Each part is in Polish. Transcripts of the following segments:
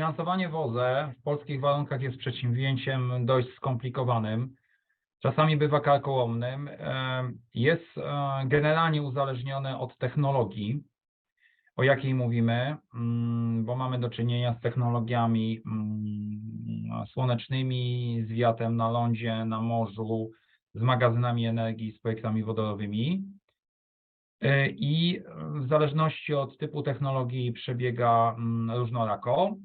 Finansowanie w OZE w polskich warunkach jest przedsięwzięciem dość skomplikowanym, czasami bywa karkołomnym. E, Jest e, generalnie uzależnione od technologii, o jakiej mówimy, mm, bo mamy do czynienia z technologiami mm, słonecznymi, z wiatrem na lądzie, na morzu, z magazynami energii, z projektami wodorowymi. E, I w zależności od typu technologii przebiega mm, różnorako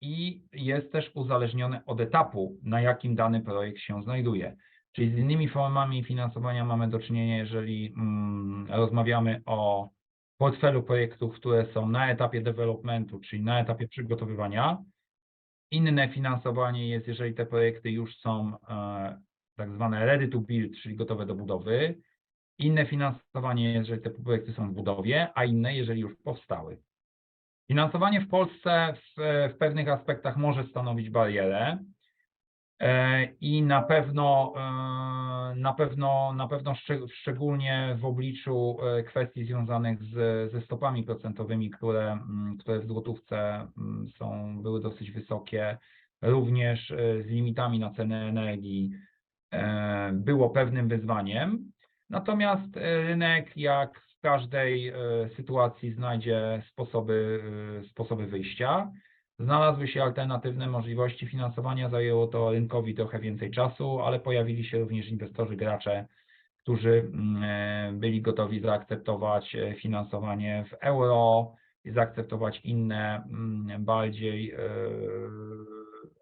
i jest też uzależnione od etapu, na jakim dany projekt się znajduje. Czyli z innymi formami finansowania mamy do czynienia, jeżeli mm, rozmawiamy o portfelu projektów, które są na etapie developmentu, czyli na etapie przygotowywania. Inne finansowanie jest, jeżeli te projekty już są e, tak zwane ready to build, czyli gotowe do budowy. Inne finansowanie jeżeli te projekty są w budowie, a inne, jeżeli już powstały. Finansowanie w Polsce w, w pewnych aspektach może stanowić barierę e, i na pewno, e, na pewno, na pewno szczeg- szczególnie w obliczu e, kwestii związanych z, ze stopami procentowymi, które, mm, które w złotówce mm, są, były dosyć wysokie, również e, z limitami na cenę energii, e, było pewnym wyzwaniem. Natomiast e, rynek, jak każdej e, sytuacji, znajdzie sposoby, e, sposoby wyjścia. Znalazły się alternatywne możliwości finansowania, zajęło to rynkowi trochę więcej czasu, ale pojawili się również inwestorzy, gracze, którzy mm, e, byli gotowi zaakceptować finansowanie w euro i zaakceptować inne, mm, bardziej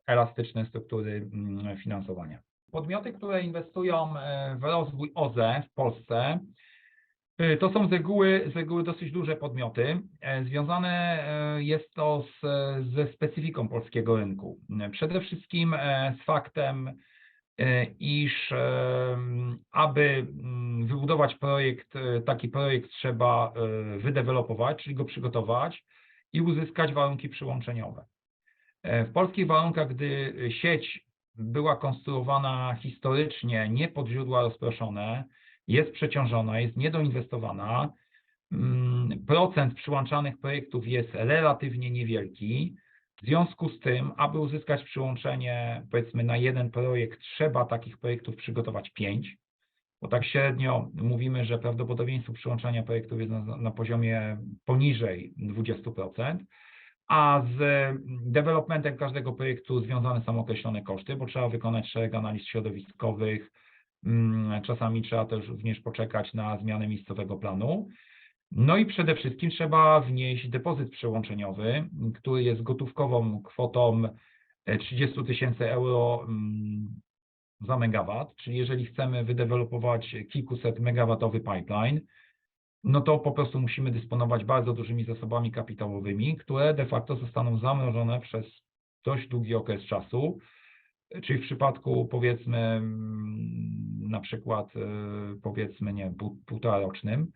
elastyczne struktury mm, finansowania. Podmioty, które inwestują w rozwój OZE w Polsce, to są z reguły, z reguły dosyć duże podmioty. E, Związane e, jest to z, ze specyfiką polskiego rynku. Przede wszystkim e, z faktem, iż aby mm, wybudować projekt, taki projekt trzeba wydevelopować, czyli go przygotować i uzyskać warunki przyłączeniowe. W polskich warunkach, gdy sieć była konstruowana historycznie nie pod źródła rozproszone, jest przeciążona, jest niedoinwestowana, mm, procent przyłączanych projektów jest relatywnie niewielki. W związku z tym, aby uzyskać przyłączenie, powiedzmy, na jeden projekt, trzeba takich projektów przygotować pięć, bo tak średnio mówimy, że prawdopodobieństwo przyłączania projektów jest na, na poziomie poniżej 20%, a z developmentem każdego projektu związane są określone koszty, bo trzeba wykonać szereg analiz środowiskowych, czasami trzeba też również poczekać na zmianę miejscowego planu. No i przede wszystkim trzeba wnieść depozyt przełączeniowy, który jest gotówkową kwotą e, 30 tysięcy euro mm, za megawat, czyli jeżeli chcemy wydevelopować kilkuset megawatowy pipeline, no to po prostu musimy dysponować bardzo dużymi zasobami kapitałowymi, które de facto zostaną zamrożone przez dość długi okres czasu. Czyli w przypadku powiedzmy mm, na przykład e, powiedzmy nie pół- półtora rocznym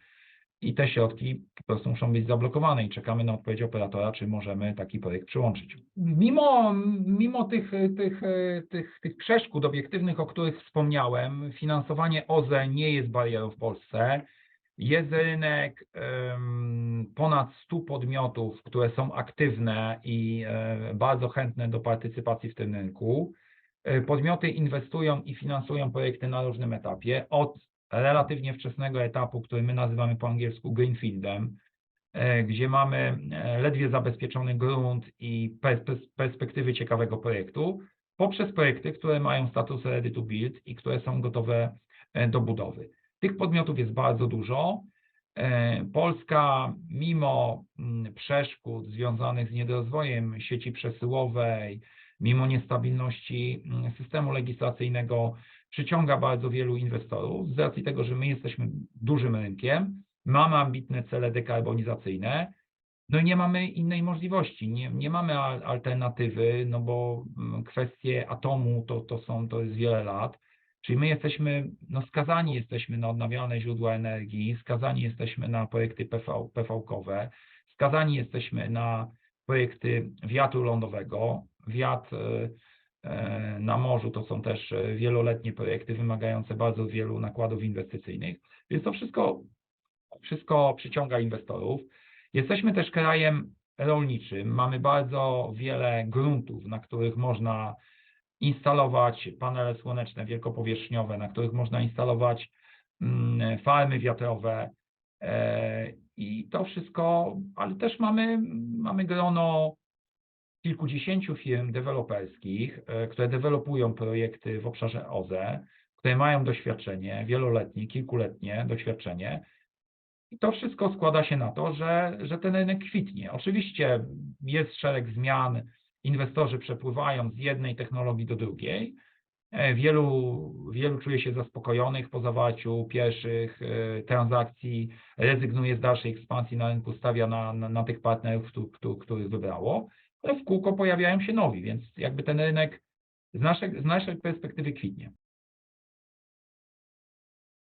i te środki po prostu muszą być zablokowane i czekamy na odpowiedź operatora, czy możemy taki projekt przyłączyć. Mimo, mimo tych, tych, e, tych, tych przeszkód obiektywnych, o których wspomniałem, finansowanie OZE nie jest barierą w Polsce. Jest rynek ponad 100 podmiotów, które są aktywne i e, bardzo chętne do partycypacji w tym rynku. E, Podmioty inwestują i finansują projekty na różnym etapie, od relatywnie wczesnego etapu, który my nazywamy po angielsku greenfieldem, e, gdzie mamy e, ledwie zabezpieczony grunt i pers- pers- perspektywy ciekawego projektu, poprzez projekty, które mają status ready to build i które są gotowe do budowy. Tych podmiotów jest bardzo dużo. Polska, mimo mm, przeszkód związanych z niedorozwojem sieci przesyłowej, mimo niestabilności mm, systemu legislacyjnego, przyciąga bardzo wielu inwestorów z racji tego, że my jesteśmy dużym rynkiem, mamy ambitne cele dekarbonizacyjne, no i nie mamy innej możliwości, nie, nie mamy al- alternatywy, no bo mm, kwestie atomu to, to są, to jest wiele lat. Czyli my jesteśmy, no skazani jesteśmy na odnawialne źródła energii, skazani jesteśmy na projekty PV, PV-kowe, skazani jesteśmy na projekty wiatru lądowego. Wiatr e, e, na morzu to są też e, wieloletnie projekty wymagające bardzo wielu nakładów inwestycyjnych, więc to wszystko, wszystko przyciąga inwestorów. Jesteśmy też krajem rolniczym. Mamy bardzo wiele gruntów, na których można instalować panele słoneczne wielkopowierzchniowe, na których można instalować mm, farmy wiatrowe. e, I to wszystko, ale też mamy, mamy grono kilkudziesięciu firm deweloperskich, e, które dewelopują projekty w obszarze OZE, które mają doświadczenie wieloletnie, kilkuletnie doświadczenie. I to wszystko składa się na to, że, że ten rynek kwitnie. Oczywiście jest szereg zmian, inwestorzy przepływają z jednej technologii do drugiej. E, Wielu, wielu czuje się zaspokojonych po zawarciu pierwszych e, transakcji, rezygnuje z dalszej ekspansji na rynku, stawia na, na, na tych partnerów, któ- któ- których wybrało, ale w kółko pojawiają się nowi, więc jakby ten rynek z naszej, z naszej perspektywy kwitnie.